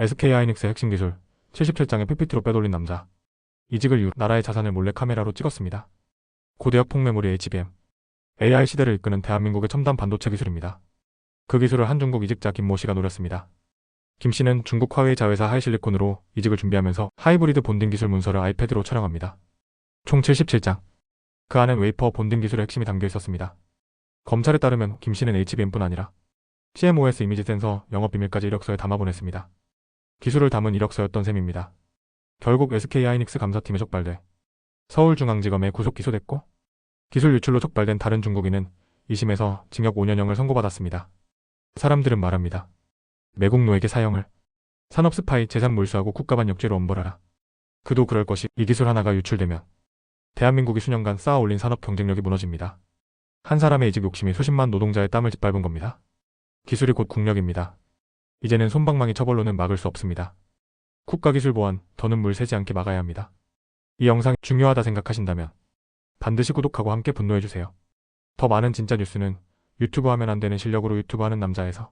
SK하이닉스 핵심 기술 77장의 PPT로 빼돌린 남자. 이직을 이후 나라의 자산을 몰래 카메라로 찍었습니다. 고대역 폭메모리 HBM. AI 시대를 이끄는 대한민국의 첨단 반도체 기술입니다. 그 기술을 한 중국 이직자 김모 씨가 노렸습니다. 김 씨는 중국 화웨이 자회사 하이실리콘으로 이직을 준비하면서 하이브리드 본딩 기술 문서를 아이패드로 촬영합니다. 총 77장. 그 안엔 웨이퍼 본딩 기술의 핵심이 담겨 있었습니다. 검찰에 따르면 김 씨는 HBM뿐 아니라 CMOS 이미지 센서 영업 비밀까지 이력서에 담아 보냈습니다. 기술을 담은 이력서였던 셈입니다. 결국 SK하이닉스 감사팀에 적발돼 서울중앙지검에 구속 기소됐고 기술 유출로 적발된 다른 중국인은 2심에서 징역 5년형을 선고받았습니다. 사람들은 말합니다. 매국노에게 사형을 산업 스파이 재산 몰수하고 국가반 역죄로 엄벌하라. 그도 그럴 것이 이 기술 하나가 유출되면 대한민국이 수년간 쌓아올린 산업 경쟁력이 무너집니다. 한 사람의 이직 욕심이 수십만 노동자의 땀을 짓밟은 겁니다. 기술이 곧 국력입니다. 이제는 손방망이 처벌로는 막을 수 없습니다. 국가 기술 보안, 더는 물 새지 않게 막아야 합니다. 이 영상이 중요하다 생각하신다면 반드시 구독하고 함께 분노해주세요. 더 많은 진짜 뉴스는 유튜브 하면 안 되는 실력으로 유튜브 하는 남자에서